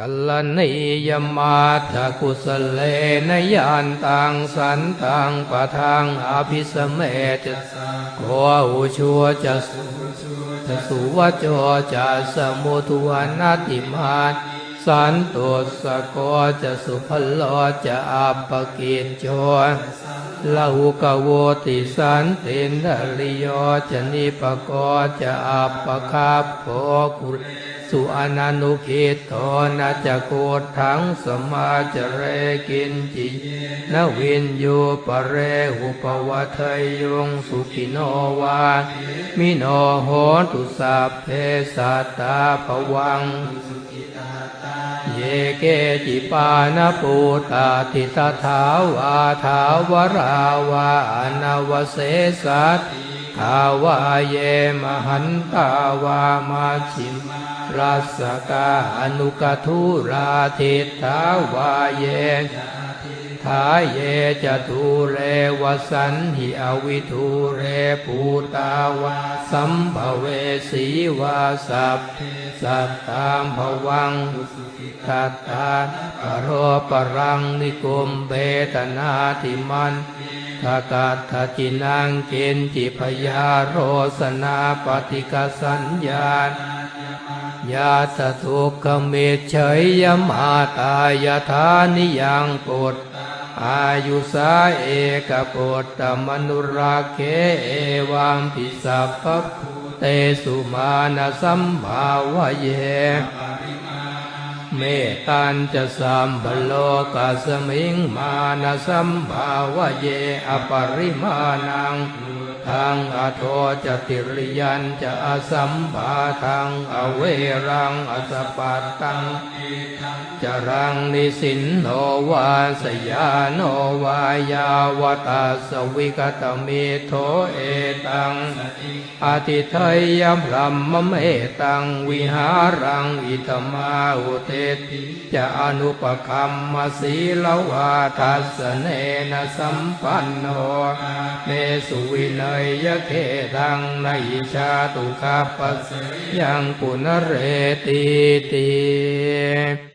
กัลนียมาตะกุสเลนยานตังสันตังปะทังอภิสเมจะโกอุชัวจะสุจะสุวจโจจะสมุทวนาติมาสันตุสะโกจะสุพลโลจะอัปปกิจโจลาหุกโวติสันตินริโยจะนิปโกจะอัปปคาโภกุ สุอนันุคิตโตนะจะโกทังสมาจเรกินจินวินโยปะเรหุปวัทยงสุขิโนวามิโนโหตุสัพเพสัตตาภวังเยเกจิปานปูตาติตถาวาทาวราวาอนาวเสสัต ขาวาเยมหันตาวามาชิมรัสกาอนุกทุราทิทาวาเย ทาเยจะทูเรวสันหิอวิทูเรปูตาวาสัมภเวสีวาสัพเพสัตตามภวังทัตตาปโรปรังนิกุมเบตนาติมันทากาทจินังเกณจิพยาโรสนาปฏิกสัญญาณยาตทุกขเมเฉยยมาตายธานิยังปุต อายุสาเอกปุตตมนุราเคเอวัมปิสัพพุเตสุมาณสัมภาวะเยเมตันจะสัมบโลกัสมิงมานะสัมภาวะเยอปริมานัง ทางอโทจะติริยันจะอสัมภาทังอเวรังอสปัตตังจรังนิสินโนวาสยาโนวายาวตาสวิกตเมโทเอตังอติเทยมพรัมมเมตังวิหารังอิตมาอุเทติจะอนุปคัมมสีลวาทัสเนนะสัมปันโนเมสุวินัยยเขทังนอิชาตุคาปัสยังปุนเรติติ